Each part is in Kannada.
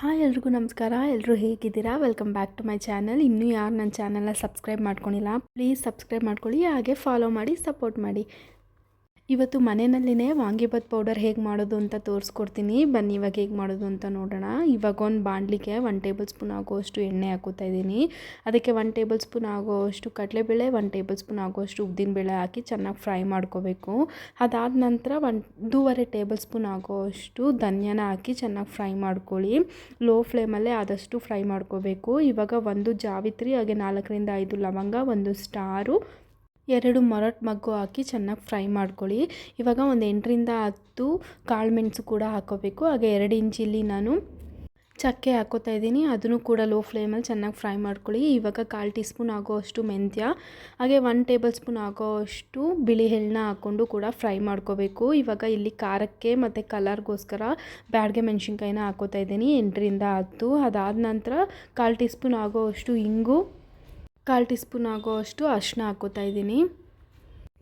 ಹಾಯ್ ಎಲ್ರಿಗೂ ನಮಸ್ಕಾರ ಎಲ್ಲರೂ ಹೇಗಿದ್ದೀರಾ? Welcome back to my channel ಇನ್ನೂ ಯಾರು ನನ್ನ ಚಾನಲ್ನ ಸಬ್ಸ್ಕ್ರೈಬ್ ಮಾಡ್ಕೊಂಡಿಲ್ಲ ಪ್ಲೀಸ್ ಸಬ್ಸ್ಕ್ರೈಬ್ ಮಾಡ್ಕೊಳ್ಳಿ, ಹಾಗೆ ಫಾಲೋ ಮಾಡಿ ಸಪೋರ್ಟ್ ಮಾಡಿ. ಇವತ್ತು ಮನೆಯಲ್ಲಿನೇ ವಾಂಗಿಭಾತ್ ಪೌಡರ್ ಹೇಗೆ ಮಾಡೋದು ಅಂತ ತೋರಿಸ್ಕೊಡ್ತೀನಿ. ಬನ್ನಿ ಇವಾಗ ಹೇಗೆ ಮಾಡೋದು ಅಂತ ನೋಡೋಣ. ಇವಾಗ ಒಂದು ಬಾಣಲಿಗೆ ಒನ್ ಟೇಬಲ್ ಸ್ಪೂನ್ ಆಗೋಷ್ಟು ಎಣ್ಣೆ ಹಾಕೋತಾ ಇದ್ದೀನಿ. ಅದಕ್ಕೆ ಒನ್ ಟೇಬಲ್ ಸ್ಪೂನ್ ಆಗೋಷ್ಟು ಕಡಲೆಬೇಳೆ ಒನ್ ಟೇಬಲ್ ಸ್ಪೂನ್ ಆಗೋಷ್ಟು ಉದ್ದಿನಬೇಳೆ ಹಾಕಿ ಚೆನ್ನಾಗಿ ಫ್ರೈ ಮಾಡ್ಕೋಬೇಕು. ಅದಾದ ನಂತರ ಒಂದೂವರೆ ಟೇಬಲ್ ಸ್ಪೂನ್ ಆಗೋಷ್ಟು ಧನ್ಯನ ಹಾಕಿ ಚೆನ್ನಾಗಿ ಫ್ರೈ ಮಾಡ್ಕೊಳ್ಳಿ. ಲೋ ಫ್ಲೇಮಲ್ಲೇ ಆದಷ್ಟು ಫ್ರೈ ಮಾಡ್ಕೋಬೇಕು. ಇವಾಗ ಒಂದು ಜಾವಿತ್ರಿ, ಹಾಗೆ ನಾಲ್ಕರಿಂದ ಐದು ಲವಂಗ, ಒಂದು ಸ್ಟಾರು ಎರಡು ಮರಟ್ ಮಗ್ಗು ಹಾಕಿ ಚೆನ್ನಾಗಿ ಫ್ರೈ ಮಾಡ್ಕೊಳ್ಳಿ. ಇವಾಗ ಒಂದು ಎಂಟರಿಂದ ಹತ್ತು ಕಾಳು ಮೆಣಸು ಕೂಡ ಹಾಕೋಬೇಕು. ಹಾಗೆ ಎರಡು ಇಂಚಿಲ್ಲಿ ನಾನು ಚಕ್ಕೆ ಹಾಕೋತಾ ಇದ್ದೀನಿ. ಅದನ್ನು ಕೂಡ ಲೋ ಫ್ಲೇಮಲ್ಲಿ ಚೆನ್ನಾಗಿ ಫ್ರೈ ಮಾಡ್ಕೊಳ್ಳಿ. ಇವಾಗ ಕಾಲು ಟೀ ಸ್ಪೂನ್ ಆಗೋಷ್ಟು ಮೆಂತ್ಯ. ಹಾಗೆ ಒನ್ ಟೇಬಲ್ ಸ್ಪೂನ್ ಆಗೋಷ್ಟು ಬಿಳಿ ಎಳ್ಳನ್ನ ಹಾಕ್ಕೊಂಡು ಕೂಡ ಫ್ರೈ ಮಾಡ್ಕೋಬೇಕು. ಇವಾಗ ಇಲ್ಲಿ ಖಾರಕ್ಕೆ ಮತ್ತು ಕಲರ್ಗೋಸ್ಕರ ಬ್ಯಾಡ್ಗೆ ಮೆಣಸಿನ್ಕಾಯಿನ ಹಾಕೋತಾ ಇದ್ದೀನಿ. ಎಂಟರಿಂದ ಹತ್ತು. ಅದಾದ ನಂತರ ಕಾಲು ಟೀ ಸ್ಪೂನ್ ಆಗೋಷ್ಟು ಇಂಗು. ಕಾಲು ಟೀ ಸ್ಪೂನ್ ಆಗೋಷ್ಟು ಅರಿಶಿನ ಹಾಕೋತಾ ಇದ್ದೀನಿ.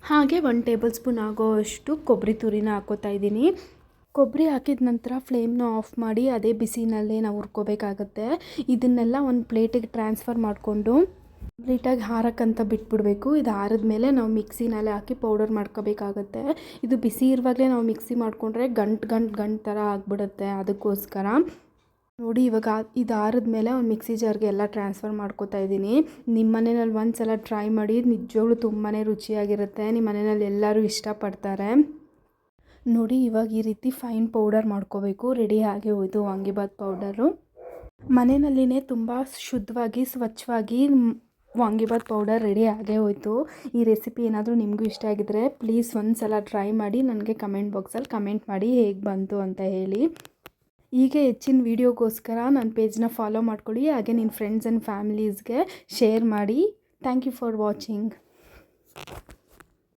ಹಾಗೆ ಒನ್ ಟೇಬಲ್ ಸ್ಪೂನ್ ಆಗೋಷ್ಟು ಕೊಬ್ಬರಿ ತುರಿನ ಹಾಕೋತಾ ಇದ್ದೀನಿ. ಕೊಬ್ಬರಿ ಹಾಕಿದ ನಂತರ ಫ್ಲೇಮ್ನ ಆಫ್ ಮಾಡಿ ಅದೇ ಬಿಸಿನಲ್ಲೇ ನಾವು ಹುರ್ಕೋಬೇಕಾಗತ್ತೆ. ಇದನ್ನೆಲ್ಲ ಒಂದು ಪ್ಲೇಟಿಗೆ ಟ್ರಾನ್ಸ್ಫರ್ ಮಾಡಿಕೊಂಡು ಕಂಪ್ಲೀಟಾಗಿ ಹಾರಕ್ಕಂತ ಬಿಟ್ಬಿಡಬೇಕು. ಇದು ಹಾರದ ಮೇಲೆ ನಾವು ಮಿಕ್ಸಿನಲ್ಲೇ ಹಾಕಿ ಪೌಡರ್ ಮಾಡ್ಕೋಬೇಕಾಗತ್ತೆ. ಇದು ಬಿಸಿ ಇರುವಾಗಲೇ ನಾವು ಮಿಕ್ಸಿ ಮಾಡಿಕೊಂಡ್ರೆ ಗಂಟು ಗಂಟು ಗಂಟು ಥರ ಆಗಿಬಿಡುತ್ತೆ ಅದಕ್ಕೋಸ್ಕರ. ನೋಡಿ, ಇವಾಗ ಇದು ಆರಿದ ಮೇಲೆ ಒಂದು ಮಿಕ್ಸಿ ಜಾರ್ಗೆ ಎಲ್ಲ ಟ್ರಾನ್ಸ್ಫರ್ ಮಾಡ್ಕೋತಾ ಇದ್ದೀನಿ. ನಿಮ್ಮ ಮನೆಯಲ್ಲಿ ಒಂದು ಸಲ ಟ್ರೈ ಮಾಡಿ, ನಿಜವಾಗ್ಲೂ ತುಂಬಾ ರುಚಿಯಾಗಿರುತ್ತೆ. ನಿಮ್ಮ ಮನೆಯಲ್ಲಿ ಎಲ್ಲರೂ ಇಷ್ಟಪಡ್ತಾರೆ. ನೋಡಿ, ಇವಾಗ ಈ ರೀತಿ ಫೈನ್ ಪೌಡರ್ ಮಾಡ್ಕೋಬೇಕು. ರೆಡಿ ಆಗಿ ಹೋಯ್ತು ವಾಂಗಿಬಾತ್ ಪೌಡರು ಮನೆಯಲ್ಲಿನೇ ತುಂಬ ಶುದ್ಧವಾಗಿ, ಸ್ವಚ್ಛವಾಗಿ ವಾಂಗಿಬಾತ್ ಪೌಡರ್ ರೆಡಿ ಆಗೇ ಹೋಯಿತು. ಈ ರೆಸಿಪಿ ಏನಾದರೂ ನಿಮಗೂ ಇಷ್ಟ ಆಗಿದ್ರೆ ಪ್ಲೀಸ್ ಒಂದು ಸಲ ಟ್ರೈ ಮಾಡಿ, ನನಗೆ ಕಮೆಂಟ್ ಬಾಕ್ಸಲ್ಲಿ ಕಮೆಂಟ್ ಮಾಡಿ ಹೇಗೆ ಬಂತು ಅಂತ ಹೇಳಿ. ಹೀಗೆ ಹೆಚ್ಚಿನ ವೀಡಿಯೋಗೋಸ್ಕರ ನನ್ನ ಪೇಜ್ನ ಫಾಲೋ ಮಾಡ್ಕೊಳ್ಳಿ, ಹಾಗೆ ನಿನ್ನ ಫ್ರೆಂಡ್ಸ್ ಆ್ಯಂಡ್ ಫ್ಯಾಮಿಲೀಸ್ಗೆ ಶೇರ್ ಮಾಡಿ. Thank you for watching